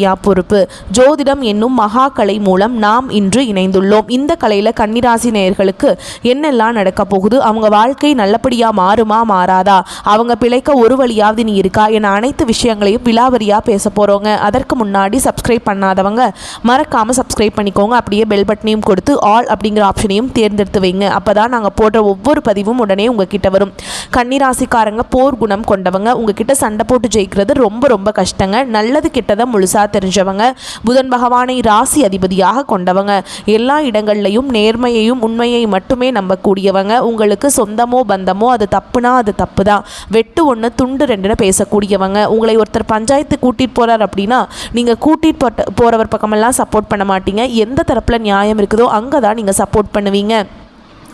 ஐயா பொறுப்பு. ஜோதிடம் என்னும் மகா கலை மூலம் நாம் இன்று இணைந்துள்ளோம். இந்த கலையில் கன்னிராசி நேயர்களுக்கு என்னெல்லாம் நடக்க போகுது? அவங்க வாழ்க்கை நல்லபடியாக மாறுமா மாறாதா? அவங்க பிழைக்க ஒரு வழியாவது நீ இருக்கா? என அனைத்து விஷயங்களையும் விலாவரியாக பேச போகிறோங்க அதற்கு முன்னாடி சப்ஸ்கிரைப் பண்ணாதவங்க மறக்காமல் சப்ஸ்கிரைப் பண்ணிக்கோங்க. அப்படியே பெல் பட்டனையும் கொடுத்து ஆல் அப்படிங்கிற ஆப்ஷனையும் தேர்ந்தெடுத்து வைங்க. அப்போ தான் நாங்கள் போடுற ஒவ்வொரு பதிவும் உடனே உங்ககிட்ட வரும். கன்னிராசிக்காரங்க போர் குணம் கொண்டவங்க. உங்ககிட்ட சண்டை போட்டு ஜெயிக்கிறது ரொம்ப ரொம்ப கஷ்டங்க. நல்லது கெட்டதை முழுசாக தெரிஞ்சவங்க. புதன் பகவானை ராசி அதிபதியாக கொண்டவங்க. எல்லா இடங்கள்லையும் நேர்மையையும் உண்மையை மட்டுமே நம்பக்கூடியவங்க. உங்களுக்கு சொந்தமோ பந்தமோ அது தப்புனா அது தப்பு தான் வெட்டு ஒன்று துண்டு ரெண்டுன்னு பேசக்கூடியவங்க. உங்களை ஒருத்தர் பஞ்சாயத்து கூட்டிகிட்டு போகிறார் அப்படின்னா நீங்கள் கூட்டிகிட்டு போட்ட போகிறவர் பக்கமெல்லாம் சப்போர்ட் பண்ண மாட்டீங்க. எந்த தரப்பில் நியாயம் இருக்குதோ அங்கே தான் நீங்கள் சப்போர்ட் பண்ணுவீங்க.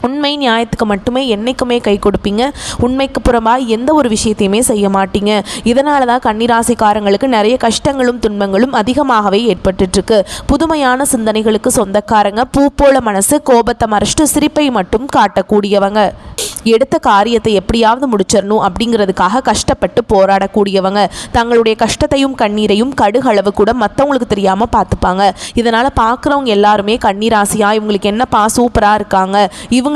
உண்மை நியாயத்துக்கு மட்டுமே என்னைக்குமே கை கொடுப்பீங்க. உண்மைக்கு புறமாக எந்த ஒரு விஷயத்தையுமே செய்ய மாட்டீங்க. இதனால தான் கன்னிராசிக்காரங்களுக்கு நிறைய கஷ்டங்களும் துன்பங்களும் அதிகமாகவே ஏற்பட்டுட்ருக்கு. புதுமையான சிந்தனைகளுக்கு சொந்தக்காரங்க பூ போல மனசு கோபத்தை மறைச்சிட்டு சிரிப்பை மட்டும் காட்டக்கூடியவங்க. எடுத்த காரியத்தை எப்படியாவது முடிச்சிடணும் அப்படிங்கிறதுக்காக கஷ்டப்பட்டு போராடக்கூடியவங்க. தங்களுடைய கஷ்டத்தையும் கண்ணீரையும் கடுகளவு கூட மற்றவங்களுக்கு தெரியாமல் பார்த்துப்பாங்க. இதனால் பார்க்குறவங்க எல்லாருமே கண்ணீராசியாக இவங்களுக்கு என்னப்பா சூப்பராக இருக்காங்க. இவங்க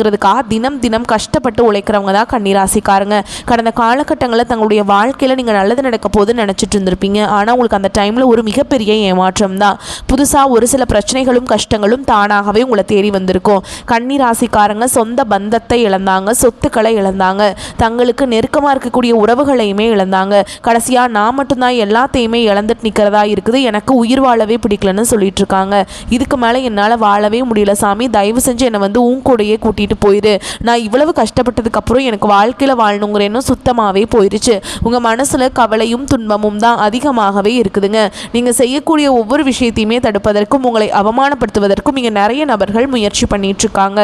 அப்படிங்கிறதுக்காக தினம் தினம் கஷ்டப்பட்டு உழைக்கிறவங்க தான் கன்னிராசிக்காரங்க. கடந்த காலகட்டங்களில் தங்களுடைய வாழ்க்கையில் நீங்கள் நல்லது நடக்க போகுதுன்னு நினச்சிட்டு இருந்திருப்பீங்க. ஆனால் உங்களுக்கு அந்த டைமில் ஒரு மிகப்பெரிய ஏமாற்றம் தான். புதுசாக ஒரு சில பிரச்சனைகளும் கஷ்டங்களும் தானாகவே உங்களை தேடி வந்திருக்கும். கன்னிராசிக்காரங்க சொந்த பந்தத்தை இழந்தாங்க சொத்துக்களை இழந்தாங்க. தங்களுக்கு நெருக்கமாக இருக்கக்கூடிய உறவுகளையுமே இழந்தாங்க. கடைசியாக நான் மட்டும்தான் எல்லாத்தையுமே இழந்துட்டு நிற்கிறதா இருக்குது. எனக்கு உயிர் வாழவே பிடிக்கலன்னு சொல்லிட்டு இருக்காங்க. இதுக்கு மேலே என்னால் வாழவே முடியல சாமி. தயவு செஞ்சு என்னை வந்து உன் கூடயே கூட்டிகிட்டு போயிரு. நான் இவ்வளவு கஷ்டப்பட்டதுக்கப்புறம் எனக்கு வாழ்க்கையில் வாழணுங்கிற எண்ணம் சுத்தமாகவே போயிடுச்சு உங்கள் மனசில் கவலையும் துன்பமும் தான் அதிகமாகவே இருக்குதுங்க. நீங்கள் செய்யக்கூடிய ஒவ்வொரு விஷயத்தையுமே தடுப்பதற்கும் உங்களை அவமானப்படுத்துவதற்கும் இங்கே நிறைய நபர்கள் முயற்சி பண்ணிட்டு இருக்காங்க.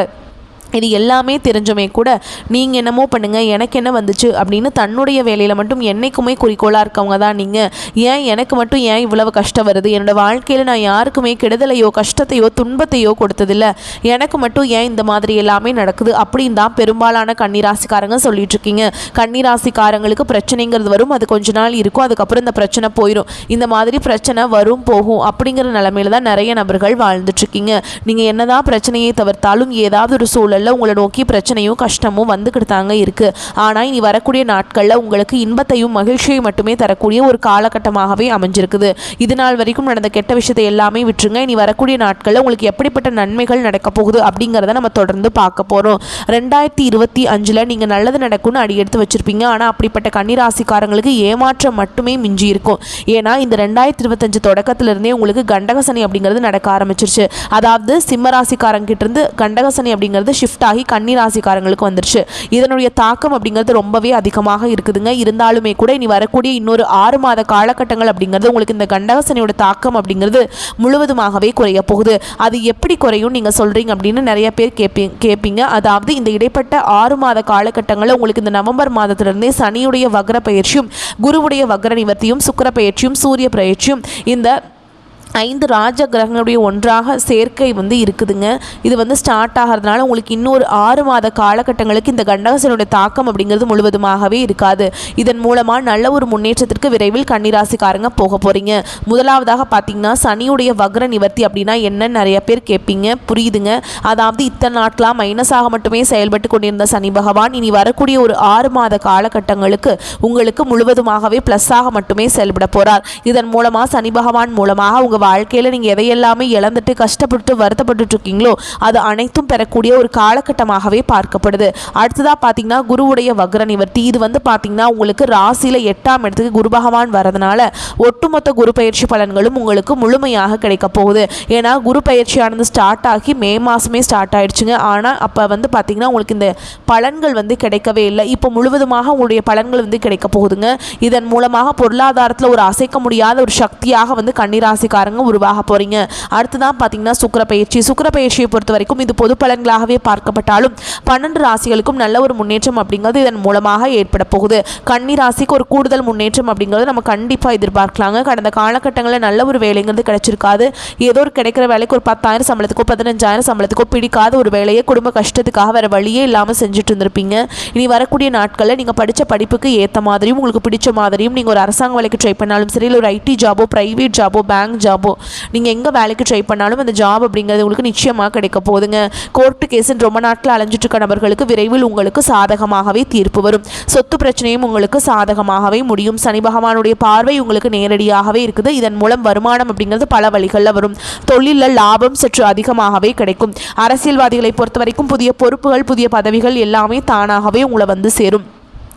இது எல்லாமே தெரிஞ்சுமே கூட நீங்கள் என்னமோ பண்ணுங்கள் எனக்கு என்ன வந்துச்சு அப்படின்னு தன்னுடைய வேலையில் மட்டும் என்னைக்குமே குறிக்கோளாக இருக்கவங்க தான் நீங்கள் ஏன் எனக்கு மட்டும் ஏன் இவ்வளவு கஷ்டம் வருது? என்னோடய வாழ்க்கையில் நான் யாருக்குமே கெடுதலையோ கஷ்டத்தையோ துன்பத்தையோ கொடுத்ததில்ல. எனக்கு மட்டும் ஏன் இந்த மாதிரி எல்லாமே நடக்குது அப்படின்னு தான் பெரும்பாலான கன்னிராசிக்காரங்க சொல்லிட்டு இருக்கீங்க. கன்னிராசிக்காரங்களுக்கு பிரச்சனைங்கிறது வரும் அது கொஞ்ச நாள் இருக்கும் அதுக்கப்புறம் இந்த பிரச்சனை போயிடும் இந்த மாதிரி பிரச்சனை வரும் போகும் அப்படிங்கிற நிலமையில தான் நிறைய நபர்கள் வாழ்ந்துட்டுருக்கீங்க நீங்கள் என்னதான் பிரச்சனையை தவிர்த்தாலும் ஏதாவது ஒரு சூழலில் உங்களை நோக்கி பிரச்சனையும் கஷ்டமும் வந்துக்கிட்டு தாங்க இருக்குது ஆனால் இனி வரக்கூடிய நாட்களில் உங்களுக்கு இன்பத்தையும் மகிழ்ச்சியையும் மட்டுமே தரக்கூடிய ஒரு காலகட்டமாகவே அமைஞ்சிருக்குது. இது நாள் வரைக்கும் நடந்த கெட்ட விஷயத்தை எல்லாமே விட்டுருங்க. இனி வரக்கூடிய நாட்களில் உங்களுக்கு எப்படிப்பட்ட நன்மைகள் நடக்க போகுது அப்படிங்கிறத நம்ம தொடர்ந்து பார்க்க போகிறோம் ரெண்டாயிரத்தி இருபத்தி அஞ்சில் நீங்கள் நல்லது நடக்கும்னு அடி எடுத்து வச்சுருப்பீங்க. ஆனால் அப்படிப்பட்ட கன்னிராசிக்காரங்களுக்கு ஏமாற்றம் மட்டுமே மிஞ்சி இருக்கும். ஏன்னா இந்த ரெண்டாயிரத்தி இருபத்தஞ்சு தொடக்கத்திலிருந்தே உங்களுக்கு கண்டகசனி அப்படிங்கிறது நடக்க ஆரம்பிச்சிருச்சு. அதாவது சிம்மராசிக்காரங்கிட்ட இருந்து கண்டகசனி அப்படிங்கிறது ஷிஃப்ட் ஆகி கன்னிராசிக்காரங்களுக்கு வந்துருச்சு. இதனுடைய தாக்கம் அப்படிங்கிறது ரொம்பவே அதிகமாக இருக்குதுங்க. இருந்தாலுமே கூட இனி வரக்கூடிய இன்னொரு ஆறு மாத காலகட்டங்கள் அப்படிங்கிறது உங்களுக்கு இந்த கண்டகசனையோட தாக்கம் அப்படிங்கிறது முழுவதுமாகவே குறைய போகுது. அது எப்படி குறையும் நீங்கள் சொல்கிறீங்க அப்படின்னு நிறைய பேர் கேட்பீங்க கேட்பீங்க அதாவது இந்த இடைப்பட்ட ஆறு மாத காலகட்டங்களில் உங்களுக்கு இந்த நவம்பர் மாதத்திலிருந்தே சனியுடைய வக்ர பயிற்சியும் குருவுடைய வக்ர நிவர்த்தியும் சுக்கர பயிற்சியும் சூரிய பயிற்சியும் இந்த ஐந்து ராஜ கிரகங்களுடைய ஒன்றாக சேர்க்கை வந்து இருக்குதுங்க. இது வந்து ஸ்டார்ட் ஆகிறதுனால உங்களுக்கு இன்னொரு ஆறு மாத காலகட்டங்களுக்கு இந்த கண்டகசனுடைய தாக்கம் அப்படிங்கிறது முழுவதுமாகவே இருக்காது. இதன் மூலமாக நல்ல ஒரு முன்னேற்றத்திற்கு விரைவில் கன்னிராசிக்காரங்க போக போகிறீங்க முதலாவதாக பார்த்தீங்கன்னா சனியுடைய வக்ர நிவர்த்தி அப்படின்னா என்னன்னு நிறைய பேர் கேட்பீங்க புரியுதுங்க. அதாவது இத்தனை நாட்களாக மைனஸாக மட்டுமே செயல்பட்டு கொண்டிருந்த சனி பகவான் இனி வரக்கூடிய ஒரு ஆறு மாத காலகட்டங்களுக்கு உங்களுக்கு முழுவதுமாகவே ப்ளஸ்ஸாக மட்டுமே செயல்பட போகிறார் இதன் மூலமாக சனி பகவான் மூலமாக உங்கள் வாழ்க்கையில் நீங்கள் எதையெல்லாமே இழந்துட்டு கஷ்டப்பட்டு வருத்தப்பட்டு இருக்கீங்களோ அது அனைத்தும் பெறக்கூடிய ஒரு காலகட்டமாகவே பார்க்கப்படுது. அடுத்ததாக பார்த்தீங்கன்னா குருவுடைய வக்ர நிவர்த்தி. இது வந்து பார்த்தீங்கன்னா உங்களுக்கு ராசியில் எட்டாம் இடத்துக்கு குரு பகவான் வரதுனால ஒட்டுமொத்த குரு பயிற்சி பலன்களும் உங்களுக்கு முழுமையாக கிடைக்க போகுது. ஏன்னா குரு பயிற்சியானது ஸ்டார்ட் ஆகி மே மாதமே ஸ்டார்ட் ஆயிடுச்சுங்க. ஆனால் அப்போ வந்து பார்த்தீங்கன்னா உங்களுக்கு இந்த பலன்கள் வந்து கிடைக்கவே இல்லை. இப்போ முழுவதுமாக உங்களுடைய பலன்கள் வந்து கிடைக்க போகுதுங்க. இதன் மூலமாக பொருளாதாரத்தில் ஒரு அசைக்க முடியாத ஒரு சக்தியாக வந்து கன்னிராசிக்காரங்க உருவாக போகிறீங்க அடுத்ததான் பார்த்தீங்கன்னா சுக்கர பயிற்சி சுக்கர பயிற்சியை பொறுத்த வரைக்கும் இது பொது பலன்களாகவே பார்க்கப்பட்டாலும் பன்னெண்டு ராசிகளுக்கும் நல்ல ஒரு முன்னேற்றம் அப்படிங்கிறது இதன் மூலமாக ஏற்பட போகுது. கன்னி ராசிக்கு ஒரு கூடுதல் முன்னேற்றம் அப்படிங்கிறது நம்ம கண்டிப்பாக எதிர்பார்க்கலாங்க. கடந்த காலகட்டங்களில் நல்ல ஒரு வேலைங்கிறது கிடைச்சிருக்காது. ஏதோ ஒரு கிடைக்கிற வேலைக்கு ஒரு பத்தாயிரம் சம்பளத்துக்கோ பதினஞ்சாயிரம் சம்பளத்துக்கோ பிடிக்காத ஒரு வேலையை குடும்ப கஷ்டத்துக்காக வேறு வழியே இல்லாமல் செஞ்சுட்டு இருந்திருப்பீங்க. இனி வரக்கூடிய நாட்களில் நீங்கள் படித்த படிப்புக்கு ஏற்ற மாதிரியும் உங்களுக்கு பிடிச்ச மாதிரியும் நீங்கள் ஒரு அரசாங்க வேலைக்கு ட்ரை பண்ணாலும் சரி இல்லை ஒரு ஐடி ஜாபோ ப்ரைவேட் ஜாபோ பேங்க் ஜாபோ நீங்கள் எங்கே வேலைக்கு ட்ரை பண்ணாலும் அந்த ஜாப் அப்படிங்கிறது உங்களுக்கு நிச்சயமாக கிடைக்க போகுதுங்க. கோர்ட்டு கேஸுன்னு ரொம்ப நாட்டில் அலைஞ்சிட்டு இருக்க நபர்களுக்கு விரைவில் உங்களுக்கு சாதகமாகவே தீர்ப்பு வரும். சொத்து பிரச்சனையும் உங்களுக்கு சாதகமாகவே முடியும். சனி பகவானுடைய பார்வை உங்களுக்கு நேரடியாகவே இருக்குது. இதன் மூலம் வருமானம் அப்படிங்கிறது பல வழிகளில் வரும். தொழிலில் லாபம் சற்று அதிகமாகவே கிடைக்கும். அரசியல்வாதிகளை பொறுத்த வரைக்கும் புதிய பொறுப்புகள் புதிய பதவிகள் எல்லாமே தானாகவே உங்களை வந்து சேரும்.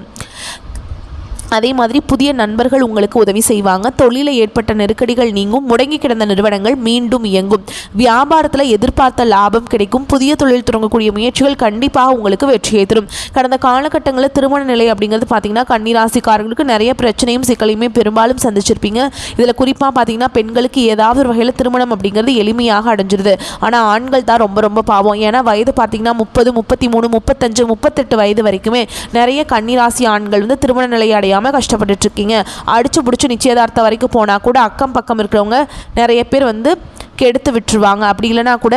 嗯。அதே மாதிரி புதிய நண்பர்கள் உங்களுக்கு உதவி செய்வாங்க. தொழிலில் ஏற்பட்ட நெருக்கடிகள் நீங்கும். முடங்கி கிடந்த நிறுவனங்கள் மீண்டும் இயங்கும். வியாபாரத்தில் எதிர்பார்த்த லாபம் கிடைக்கும். புதிய தொழில் தொடங்கக்கூடிய முயற்சிகள் கண்டிப்பாக உங்களுக்கு வெற்றியை தரும். கடந்த காலகட்டங்களில் திருமண நிலை அப்படிங்கிறது பார்த்தீங்கன்னா கன்னிராசிக்காரங்களுக்கு நிறைய பிரச்சனையும் சிக்கலையுமே பெரும்பாலும் சந்திச்சிருப்பீங்க. இதில் குறிப்பாக பார்த்தீங்கன்னா பெண்களுக்கு ஏதாவது ஒரு வகையில் திருமணம் அப்படிங்கிறது எளிமையாக அடைஞ்சிருது. ஆனால் ஆண்கள் தான் ரொம்ப ரொம்ப பாவம். ஏன்னா வயது பார்த்தீங்கன்னா முப்பது முப்பத்தி மூணு முப்பத்தஞ்சு முப்பத்தெட்டு வயது வரைக்குமே நிறைய கன்னிராசி ஆண்கள் வந்து திருமண நிலை அடையாமல் கஷ்டப்பட்டுட்டு இருக்கீங்க. அடித்து பிடிச்சி நிச்சயதார்த்தம் வரைக்கும் போனால் கூட அக்கம் பக்கம் இருக்கிறவங்க நிறைய பேர் வந்து கெடுத்து விட்டுருவாங்க. அப்படி இல்லைனா கூட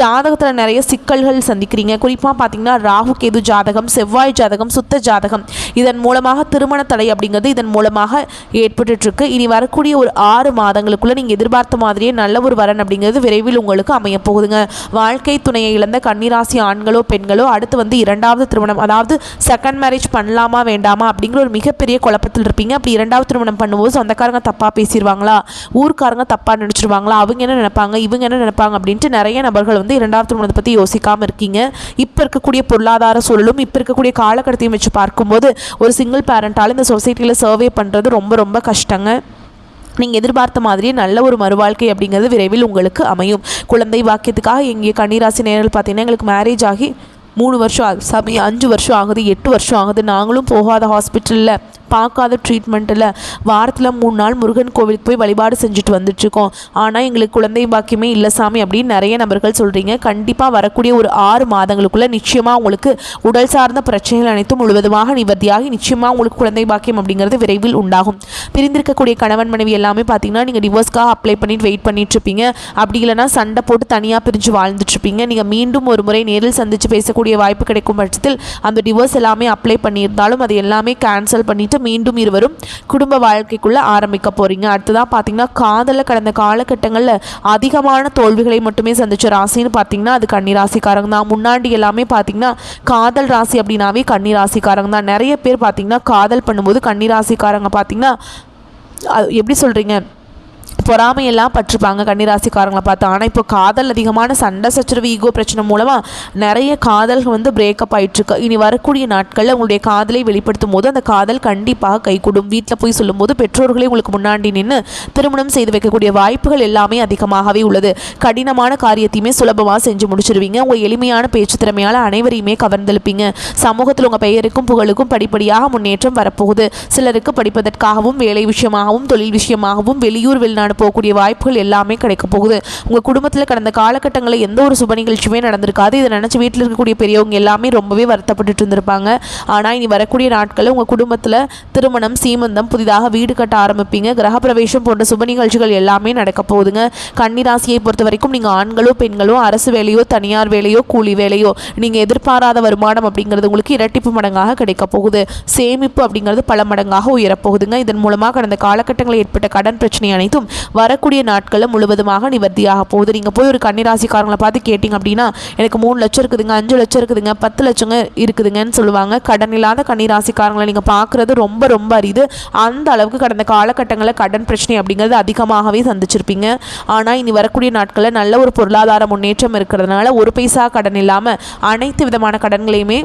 ஜாதகத்தில் நிறைய சிக்கல்கள் சந்திக்கிறீங்க. குறிப்பாக பார்த்தீங்கன்னா ராகு கேது ஜாதகம் செவ்வாய் ஜாதகம் சுத்த ஜாதகம். இதன் மூலமாக திருமண தடை அப்படிங்கிறது இதன் மூலமாக ஏற்பட்டுருக்கு இனி வரக்கூடிய ஒரு ஆறு மாதங்களுக்குள்ளே நீங்கள் எதிர்பார்த்த மாதிரியே நல்ல ஒரு வரன் அப்படிங்கிறது விரைவில் உங்களுக்கு அமையப்போகுதுங்க வாழ்க்கை துணையை இழந்த கன்னிராசி ஆண்களோ பெண்களோ அடுத்து வந்து இரண்டாவது திருமணம் அதாவது செகண்ட் மேரேஜ் பண்ணலாமா வேண்டாமா அப்படிங்கிற ஒரு மிகப்பெரிய குழப்பத்தில் இருப்பீங்க. அப்படி இரண்டாவது திருமணம் பண்ணும்போது சொந்தக்காரங்க தப்பாக பேசிடுவாங்களா ஊர்க்காரங்க தப்பாக நினச்சிருவாங்களா? அவங்க என்ன நினைப்பாங்க? இவங்க என்ன நினைப்பாங்க அப்படின்ட்டு நிறைய நபர்கள் வந்து இரண்டாவது திருமணத்தை பற்றி யோசிக்காமல் இருக்கீங்க. இப்போ இருக்கக்கூடிய பொருளாதார சூழலும் இப்போ இருக்கக்கூடிய காலகட்டத்தையும் வச்சு பார்க்கும்போது ஒரு சிங்கிள் பேரண்ட்டால் இந்த சொசைட்டியில் சர்வே பண்ணுறது ரொம்ப ரொம்ப கஷ்டங்க. நீங்கள் எதிர்பார்த்த மாதிரியே நல்ல ஒரு மறுவாழ்க்கை அப்படிங்கிறது விரைவில் உங்களுக்கு அமையும். குழந்தை வாக்கியத்துக்காக எங்கள் கன்னிராசி நேரில் பார்த்தீங்கன்னா எங்களுக்கு மேரேஜ் ஆகி மூணு வருஷம் ஆகுது சாமி அஞ்சு வருஷம் ஆகுது எட்டு வருஷம் ஆகுது. நாங்களும் போகாத ஹாஸ்பிட்டலில் பார்க்காத ட்ரீட்மெண்ட்டில் வாரத்தில் மூணு நாள் முருகன் கோவிலுக்கு போய் வழிபாடு செஞ்சுட்டு வந்துட்டுருக்கோம். ஆனால் எங்களுக்கு குழந்தை பாக்கியமே இல்லை சாமி அப்படின்னு நிறைய நபர்கள் சொல்கிறீங்க கண்டிப்பாக வரக்கூடிய ஒரு ஆறு மாதங்களுக்குள்ளே நிச்சயமாக உங்களுக்கு உடல் சார்ந்த பிரச்சனைகள் அனைத்தும் முழுவதுமாக நிவர்த்தியாகி நிச்சயமாக உங்களுக்கு குழந்தை பாக்கியம் அப்படிங்கிறது விரைவில் உண்டாகும். பிரிந்திருக்கக்கூடிய கணவன் மனைவி எல்லாமே பார்த்தீங்கன்னா நீங்கள் டிவோர்ஸ்க்காக அப்ளை பண்ணிட்டு வெயிட் பண்ணிட்டு இருப்பீங்க. அப்படி இல்லைன்னா சண்டை போட்டு தனியாக பிரிஞ்சு வாழ்ந்துட்டு இருப்பீங்க. நீங்கள் மீண்டும் ஒரு முறை நேரில் சந்தித்து பேசக்கூடிய வாய்ப்பு கிடைக்கும் பட்சத்தில் அந்த டிவோர்ஸ் எல்லாமே அப்ளை பண்ணியிருந்தாலும் அது எல்லாமே கேன்சல் பண்ணிவிட்டு மீண்டும் இருவரும் குடும்ப வாழ்க்கைக்குள்ள ஆரம்பிக்க போறீங்க. அடுத்ததாக பார்த்தீங்கன்னா காதலில் கடந்த காலகட்டங்களில் அதிகமான தோல்விகளை மட்டுமே சந்திச்ச ராசின்னு பார்த்தீங்கன்னா அது கன்னி ராசிக்காரங்க தான். முன்னாடி எல்லாமே பார்த்தீங்கன்னா காதல் ராசி அப்படின்னாவே கன்னி ராசிக்காரங்க தான். நிறைய பேர் பார்த்தீங்கன்னா காதல் பண்ணும்போது கன்னி ராசிக்காரங்க பார்த்தீங்கன்னா எப்படி சொல்கிறீங்க பொறாமையெல்லாம் பற்றிருப்பாங்க கன்னிராசிக்காரங்களை பார்த்து. ஆனால் இப்போ காதல் அதிகமான சண்டை சச்சரவு ஈகோ பிரச்சனை மூலமாக நிறைய காதல்கள் வந்து பிரேக்கப் ஆயிட்டுருக்கு. இனி வரக்கூடிய நாட்களில் உங்களுடைய காதலை வெளிப்படுத்தும் போது அந்த காதல் கண்டிப்பாக கைகூடும். வீட்டில் போய் சொல்லும்போது பெற்றோர்களே உங்களுக்கு முன்னாடி நின்று திருமணம் செய்து வைக்கக்கூடிய வாய்ப்புகள் எல்லாமே அதிகமாகவே உள்ளது. கடினமான காரியத்தையுமே சுலபமாக செஞ்சு முடிச்சிருவீங்க. உங்கள் எளிமையான பேச்சு திறமையால் அனைவரையுமே கவர்ந்தெழுப்பீங்க. சமூகத்தில் உங்கள் பெயருக்கும் புகழுக்கும் படிப்படியாக முன்னேற்றம் வரப்போகுது. சிலருக்கு படிப்பதற்காகவும் வேலை விஷயமாகவும் தொழில் விஷயமாகவும் வெளியூர் வெளிநாடு போகக்கூடிய வாய்ப்புகள் எல்லாமே கிடைக்க போகுது. உங்கள் குடும்பத்தில் கடந்த காலகட்டங்களில் எந்த ஒரு சுப நிகழ்ச்சியுமே நடந்திருக்காது. இதை நினச்சி வீட்டில் இருக்கக்கூடிய பெரியவங்க எல்லாமே ரொம்பவே வருத்தப்பட்டுட்டு இருந்திருப்பாங்க. ஆனால் இனி வரக்கூடிய நாட்களில் உங்கள் குடும்பத்தில் திருமணம் சீமந்தம் புதிதாக வீடு கட்ட ஆரம்பிப்பீங்க. கிரகப்பிரவேசம் போன்ற சுப நிகழ்ச்சிகள் எல்லாமே நடக்க போகுதுங்க. கன்னிராசியை பொறுத்த வரைக்கும் நீங்கள் ஆண்களோ பெண்களோ அரசு வேலையோ தனியார் வேலையோ கூலி வேலையோ நீங்கள் எதிர்பாராத வருமானம் அப்படிங்கிறது உங்களுக்கு இரட்டிப்பு மடங்காக கிடைக்க போகுது. சேமிப்பு அப்படிங்கிறது பல மடங்காக உயரப்போகுதுங்க இதன் மூலமாக கடந்த காலகட்டங்களில் ஏற்பட்ட கடன் பிரச்சனை அனைத்தும் வரக்கூடிய நாட்களில் முழுவதுமாக நிவர்த்தியாக போகுது. நீங்கள் போய் ஒரு கன்னிராசிக்காரங்களை பார்த்து கேட்டிங்க அப்படின்னா எனக்கு மூணு லட்சம் இருக்குதுங்க அஞ்சு லட்சம் இருக்குதுங்க பத்து லட்சங்க இருக்குதுங்கன்னு சொல்லுவாங்க. கடன் இல்லாத கன்னிராசிக்காரங்களை நீங்கள் பார்க்குறது ரொம்ப ரொம்ப அரிது. அந்த அளவுக்கு கடந்த காலகட்டங்களில் கடன் பிரச்சனை அப்படிங்கிறது அதிகமாகவே சந்திச்சிருப்பீங்க. ஆனால் இனி வரக்கூடிய நாட்களில் நல்ல ஒரு பொருளாதார முன்னேற்றம் இருக்கிறதுனால ஒரு பைசா கடன் இல்லாமல் அனைத்து விதமான கடன்களையுமே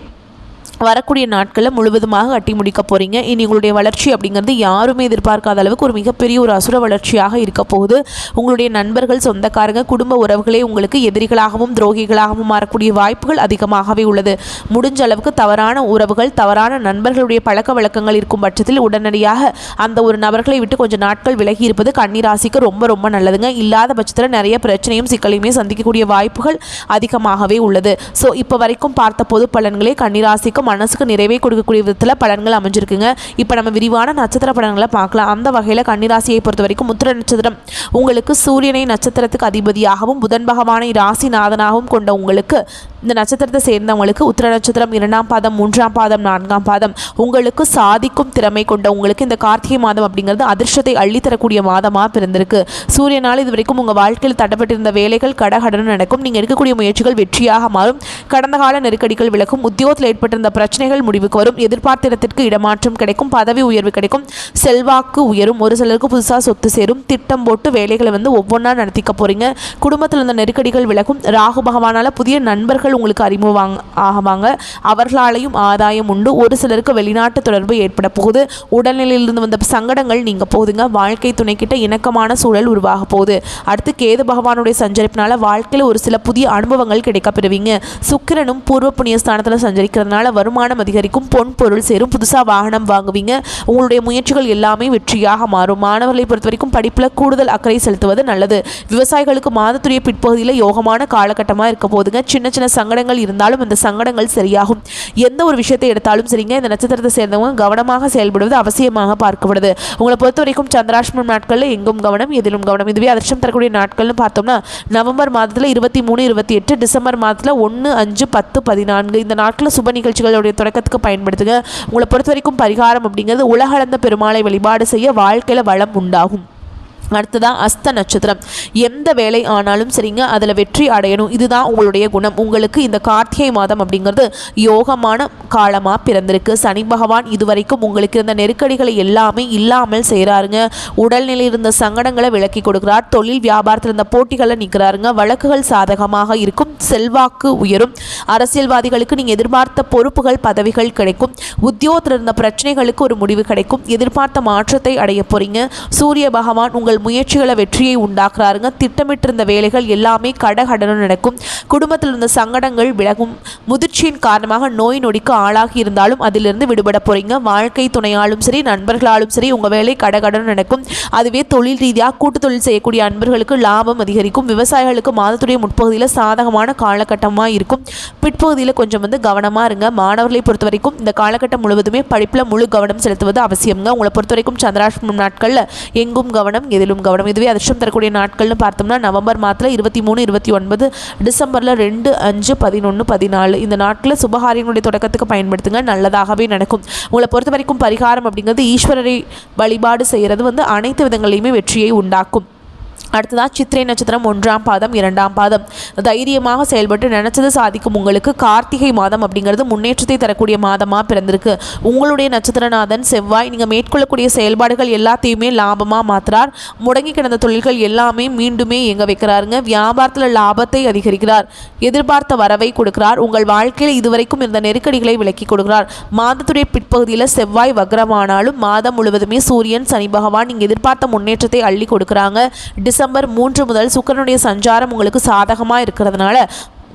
வரக்கூடிய நாட்களில் முழுவதுமாக அட்டி முடிக்க போகிறீங்க இனி உங்களுடைய வளர்ச்சி அப்படிங்கிறது யாருமே எதிர்பார்க்காத அளவுக்கு ஒரு மிகப்பெரிய ஒரு அசுர வளர்ச்சியாக இருக்க போகுது. உங்களுடைய நண்பர்கள் சொந்தக்காரங்க குடும்ப உறவுகளே உங்களுக்கு எதிரிகளாகவும் துரோகிகளாகவும் மாறக்கூடிய வாய்ப்புகள் அதிகமாகவே உள்ளது. முடிஞ்ச அளவுக்கு தவறான உறவுகள் தவறான நண்பர்களுடைய பழக்க வழக்கங்கள் இருக்கும் பட்சத்தில் உடனடியாக அந்த ஒரு நபர்களை விட்டு கொஞ்சம் நாட்கள் விலகி இருப்பது கன்னிராசிக்கு ரொம்ப ரொம்ப நல்லதுங்க. இல்லாத பட்சத்தில் நிறைய பிரச்சனையும் சிக்கலையுமே சந்திக்கக்கூடிய வாய்ப்புகள் அதிகமாகவே உள்ளது. ஸோ இப்போ வரைக்கும் பார்த்த பொது பலன்களே கன்னிராசிக்கு மனசுக்கு நிறைவே கொடுக்கக்கூடிய விதத்தில் பலன்கள் அமைஞ்சிருக்குங்க. இப்போ நம்ம விரிவான நட்சத்திர பலன்களை பார்க்கலாம். அந்த வகையில் கன்னிராசியை பொறுத்த வரைக்கும் முத்திர நட்சத்திரம் உங்களுக்கு சூரியனை நட்சத்திரத்துக்கு அதிபதியாகவும் புதன் பகவானை ராசிநாதனாகவும் கொண்ட உங்களுக்கு இந்த நட்சத்திரத்தை சேர்ந்தவங்களுக்கு உத்திர நட்சத்திரம் இரண்டாம் பாதம் மூன்றாம் பாதம் நான்காம் பாதம் உங்களுக்கு சாதிக்கும் திறமை கொண்ட உங்களுக்கு இந்த கார்த்திகை மாதம் அப்படிங்கிறது அதிர்ஷ்டத்தை அள்ளித்தரக்கூடிய மாதமாக பிறந்திருக்கு. சூரியனால் இது வரைக்கும் உங்கள் வாழ்க்கையில் தட்டப்பட்டிருந்த வேலைகள் கடகடன் நடக்கும். நீங்கள் எடுக்கக்கூடிய முயற்சிகள் வெற்றியாக மாறும். கடந்த கால நெருக்கடிகள் விளக்கும் உத்தியோகத்தில் ஏற்பட்டிருந்த பிரச்சனைகள் முடிவுக்கு வரும். எதிர்பார்த்த இடத்திற்கு இடமாற்றம் கிடைக்கும். பதவி உயர்வு கிடைக்கும். செல்வாக்கு உயரும். ஒரு சிலருக்கு புதுசாக சொத்து சேரும். திட்டம் போட்டு வேலைகளை வந்து ஒவ்வொன்றா நடத்திக்க போகிறீங்க குடும்பத்தில் இருந்த நெருக்கடிகள் விலகும். ராகு பகவானால் புதிய நண்பர்கள் உங்களுக்கு அறிமுகம் ஆகுவாங்க. அவர்களாலையும் ஆதாயம் உண்டு. ஒரு சிலருக்கு வெளிநாட்டு தொடர்பு ஏற்பட போகுது. உடல்நிலையிலிருந்து வந்த சங்கடங்கள் நீங்க போகுதுங்க. வாழ்க்கை துணைக்கிட்ட இணக்கமான சூழல் உருவாக போகுது. அடுத்து கேது பகவானுடைய சஞ்சரிப்பினால வாழ்க்கையில் ஒரு சில புதிய அனுபவங்கள் கிடைக்க பெறுவீங்க. சுக்கிரனும் பூர்வ புண்ணிய ஸ்தானத்தில் சஞ்சரிக்கிறதுனால வருமானம் அதிகரிக்கும் பொன் பொருள் சேரும் புதுசாக வாகனம் வாங்குவீங்க. உங்களுடைய முயற்சிகள் எல்லாமே வெற்றியாக மாறும். மாணவர்களை பொறுத்த வரைக்கும் படிப்பில் கூடுதல் அக்கறை செலுத்துவது நல்லது. விவசாயிகளுக்கு மாதத்துடைய பிற்பகுதியில் யோகமான காலகட்டமாக இருக்க போதுங்க. சின்ன சின்ன சங்கடங்கள் இருந்தாலும் இந்த சங்கடங்கள் சரியாகும். எந்த ஒரு விஷயத்தை எடுத்தாலும் சரிங்க. இந்த நட்சத்திரத்தை சேர்ந்தவங்க கவனமாக செயல்படுவது அவசியமாக பார்க்கப்படுது. உங்களை பொறுத்த வரைக்கும் நாட்களில் எங்கும் கவனம் எதிலும் கவனம். இதுவே அதிர்ஷ்டம் தரக்கூடிய நாட்கள்னு பார்த்தோம்னா நவம்பர் மாதத்தில் இருபத்தி மூணு இருபத்தி எட்டு டிசம்பர் மாதத்தில் ஒன்று அஞ்சு பத்து பதினான்கு. இந்த நாட்களில் சுப நிகழ்ச்சிகள் உங்களுடைய தொடக்கத்துக்கு பயன்படுத்துங்க உங்களை பொறுத்த வரைக்கும் பரிகாரம் அப்படிங்கிறது உலகளந்த பெருமாளை வழிபாடு செய்ய வாழ்க்கையில் வளம் உண்டாகும். அடுத்ததான் அஸ்த நட்சத்திரம். எந்த வேலை ஆனாலும் சரிங்க அதில் வெற்றி அடையணும். இதுதான் உங்களுடைய குணம். உங்களுக்கு இந்த கார்த்திகை மாதம் அப்படிங்கிறது யோகமான காலமாக பிறந்திருக்கு. சனி பகவான் இதுவரைக்கும் உங்களுக்கு இருந்த நெருக்கடிகளை எல்லாமே இல்லாமல் செய்கிறாருங்க உடல்நிலை இருந்த சங்கடங்களை விலக்கி கொடுக்குறார். தொழில் வியாபாரத்தில் இருந்த போட்டிகளை நிற்கிறாருங்க. வழக்குகள் சாதகமாக இருக்கும். செல்வாக்கு உயரும். அரசியல்வாதிகளுக்கு நீங்கள் எதிர்பார்த்த பொறுப்புகள் பதவிகள் கிடைக்கும். உத்தியோகத்தில் இருந்த பிரச்சனைகளுக்கு ஒரு முடிவு கிடைக்கும். எதிர்பார்த்த மாற்றத்தை அடைய போகிறீங்க சூரிய பகவான் உங்கள் முயற்சிகளை வெற்றியை உண்டாக்குறாருங்க. திட்டமிட்டிருந்த வேலைகள் எல்லாமே கடகடனும் நடக்கும். குடும்பத்தில் இருந்த சங்கடங்கள் விலகும். முதிர்ச்சியின் காரணமாக நோய் நொடிக்கு ஆளாகி இருந்தாலும் அதிலிருந்து விடுபட போறீங்க. வாழ்க்கை துணையாலும் சரி நண்பர்களாலும் சரி உங்கள் வேலை கடகடன் நடக்கும். அதுவே தொழில் ரீதியாக கூட்டு தொழில் செய்யக்கூடிய அன்பர்களுக்கு லாபம் அதிகரிக்கும். விவசாயிகளுக்கு மாதத்துடைய முற்பகுதியில் சாதகமான காலகட்டமாக இருக்கும். பிற்பகுதியில் கொஞ்சம் வந்து கவனமாக இருங்க. மாணவர்களை பொறுத்த வரைக்கும் இந்த காலகட்டம் முழுவதுமே படிப்பில் முழு கவனம் செலுத்துவது அவசியம்ங்க. உங்களை பொறுத்த வரைக்கும் சந்திராஷ்டமம் நாட்களில் எங்கும் கவனம் எதிலும் அதிலும் கவனம். இதுவே அதிர்ஷ்டம் தரக்கூடிய நாட்கள்னு பார்த்தோம்னா நவம்பர் மாதத்தில் இருபத்தி மூணு இருபத்தி ஒன்பது டிசம்பரில் ரெண்டு அஞ்சு பதினொன்று பதினாலு. இந்த நாட்களில் சுபகாரியங்களுடைய தொடக்கத்துக்கு பயன்படுத்துங்க. நல்லதாகவே நடக்கும். உங்களை பொறுத்த வரைக்கும் பரிகாரம் அப்படிங்கிறது ஈஸ்வரரை வழிபாடு செய்கிறது வந்து அனைத்து விதங்களையுமே வெற்றியை உண்டாக்கும். அடுத்ததாக சித்திரை நட்சத்திரம் ஒன்றாம் பாதம் இரண்டாம் பாதம். தைரியமாக செயல்பட்டு நினச்சது சாதிக்கும் உங்களுக்கு கார்த்திகை மாதம் அப்படிங்கிறது முன்னேற்றத்தை தரக்கூடிய மாதமாக பிறந்திருக்கு. உங்களுடைய நட்சத்திரநாதன் செவ்வாய் நீங்கள் மேற்கொள்ளக்கூடிய செயல்பாடுகள் எல்லாத்தையுமே லாபமாக மாற்றுறார் முடங்கி கிடந்த தொழில்கள் எல்லாமே மீண்டுமே இயங்க வைக்கிறாருங்க. வியாபாரத்தில் லாபத்தை அதிகரிக்கிறார். எதிர்பார்த்த வரவை கொடுக்கிறார். உங்கள் வாழ்க்கையில் இதுவரைக்கும் இருந்த நெருக்கடிகளை விலக்கி கொடுக்கிறார். மாதத்துடைய பிற்பகுதியில் செவ்வாய் வக்ரமானாலும் மாதம் முழுவதுமே சூரியன் சனி பகவான் நீங்கள் எதிர்பார்த்த முன்னேற்றத்தை அள்ளி கொடுக்குறாங்க. டிசம்பர் மூன்று முதல் சுக்கரனுடைய சஞ்சாரம் உங்களுக்கு சாதகமாக இருக்கிறதுனால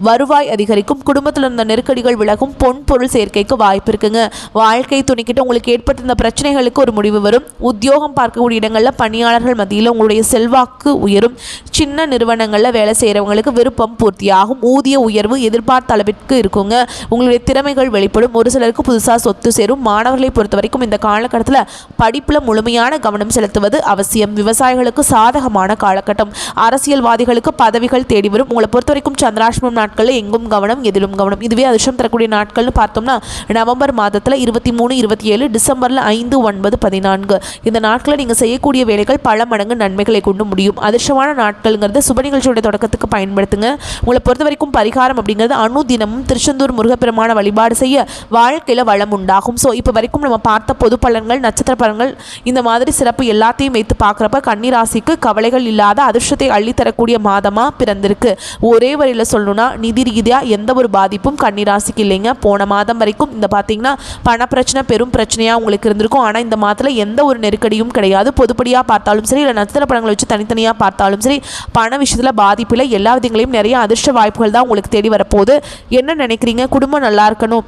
வருவாய் அதிகரிக்கும் குடும்பத்தில் இருந்த நெருக்கடிகள் விலகும் பொன் பொருள் சேர்க்கைக்கு வாய்ப்பு இருக்குங்க. வாழ்க்கை துணிக்கிட்ட உங்களுக்கு ஏற்பட்டிருந்த பிரச்சனைகளுக்கு ஒரு முடிவு வரும். உத்தியோகம் பார்க்கக்கூடிய இடங்களில் பணியாளர்கள் மத்தியில் உங்களுடைய செல்வாக்கு உயரும். சின்ன நிறுவனங்களில் வேலை செய்கிறவங்களுக்கு விருப்பம் பூர்த்தியாகும். ஊதிய உயர்வு எதிர்பார்த்த அளவிற்கு இருக்குங்க. உங்களுடைய திறமைகள் வெளிப்படும். ஒரு சிலருக்கு புதுசாக சொத்து சேரும். மாணவர்களை பொறுத்த வரைக்கும் இந்த காலகட்டத்தில் படிப்பில் முழுமையான கவனம் செலுத்துவது அவசியம். விவசாயிகளுக்கு சாதகமான காலகட்டம். அரசியல்வாதிகளுக்கு பதவிகள் தேடி வரும். உங்களை பொறுத்த வரைக்கும் சந்திராஷ்டமம் நாட்களில் எங்கும் கவனம் எதிலும் கவனம். இதுவே அதிர்ஷ்டம் தரக்கூடிய நாட்கள்னு பார்த்தோம்னா நவம்பர் மாதத்தில் இருபத்தி மூணு இருபத்தி ஏழு டிசம்பரில் ஐந்து ஒன்பது பதினான்கு. இந்த நாட்களில் நீங்கள் செய்யக்கூடிய வேலைகள் பல மடங்கு நன்மைகளை கொண்டு முடியும். அதிர்ஷ்டமான நாட்கள்ங்கிறது சுப நிகழ்ச்சியோட தொடக்கத்துக்கு பயன்படுத்துங்க. உங்களை பொறுத்த வரைக்கும் பரிகாரம் அப்படிங்கிறது அணு தினமும் திருச்செந்தூர் முருகப்பெருமான வழிபாடு செய்ய வாழ்க்கையில் வளம் உண்டாகும். ஸோ இப்போ வரைக்கும் நம்ம பார்த்த பொது பலன்கள் நட்சத்திர பலன்கள் இந்த மாதிரி சிறப்பு எல்லாத்தையும் வைத்து பார்க்குறப்ப கன்னிராசிக்கு கவலைகள் இல்லாத அதிர்ஷ்டத்தை அள்ளித்தரக்கூடிய மாதமாக பிறந்திருக்கு. ஒரே வரியில் சொல்லணும்னா நிதி ரீதியாக எந்த ஒரு பாதிப்பும் கன்னிராசிக்கு இல்லைங்க. போன மாதம் வரைக்கும் இந்த பார்த்தீங்கன்னா பண பிரச்சனை பெரும் பிரச்சனையாக உங்களுக்கு இருந்திருக்கும். ஆனால் இந்த மாதத்தில் எந்த ஒரு நெருக்கடியும் கிடையாது. பொதுப்படியாக பார்த்தாலும் சரி இல்லை நட்சத்திர படங்களை வச்சு தனித்தனியாக பார்த்தாலும் சரி பண விஷயத்தில் பாதிப்பில் எல்லா விதங்களையும் நிறைய அதிர்ஷ்ட வாய்ப்புகள் தான் உங்களுக்கு தேடி வரப்போகுது. என்ன நினைக்கிறீங்க? குடும்பம் நல்லா இருக்கணும்.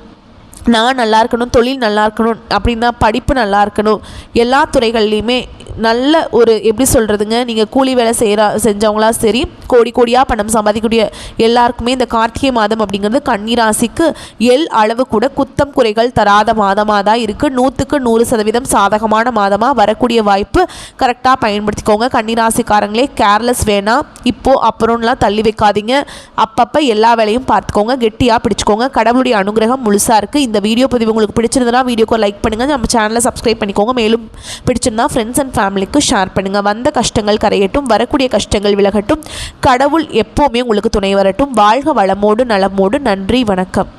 நான் நல்லா இருக்கணும் தொழில் நல்லா இருக்கணும் அப்படின்னா படிப்பு நல்லா இருக்கணும் எல்லா துறைகள்லையுமே நல்ல ஒரு எப்படி சொல்கிறதுங்க நீங்கள் கூலி வேலை செய்கிற செஞ்சவங்களா சரி கோடி கோடியாக பணம் சம்பாதிக்கக்கூடிய எல்லாருக்குமே இந்த கார்த்திகை மாதம் அப்படிங்கிறது கன்னிராசிக்கு எல் அளவு கூட குத்தம் குறைகள் தராத மாதமாக தான் இருக்குது நூற்றுக்கு நூறு சதவீதம் சாதகமான மாதமாக வரக்கூடிய வாய்ப்பு கரெக்டாக பயன்படுத்திக்கோங்க. கன்னிராசிக்காரங்களே கேர்லெஸ் வேணாம் இப்போது அப்புறம்லாம் தள்ளி வைக்காதீங்க. அப்பப்போ எல்லா வேலையும் பார்த்துக்கோங்க. கெட்டியாக பிடிச்சிக்கோங்க. கடவுளுடைய அனுகிரகம் முழுசாக இருக்குது இந்த வீடியோ பதிவு உங்களுக்கு பிடிச்சிருந்தனா வீடியோக்கு லைக் பண்ணுங்கள் நம்ம சேனலை சப்ஸ்கிரைப் பண்ணிக்கோங்க. மேலும் பிடிச்சிருந்தா ஃப்ரெண்ட்ஸ் அண்ட் ஃபேமிலிக்கு ஷேர் பண்ணுங்கள் வந்த கஷ்டங்கள் கரையட்டும் வரக்கூடிய கஷ்டங்கள் விலகட்டும். கடவுள் எப்போவுமே உங்களுக்கு துணை வரட்டும். வாழ்க வளமோடு நலமோடு. நன்றி வணக்கம்.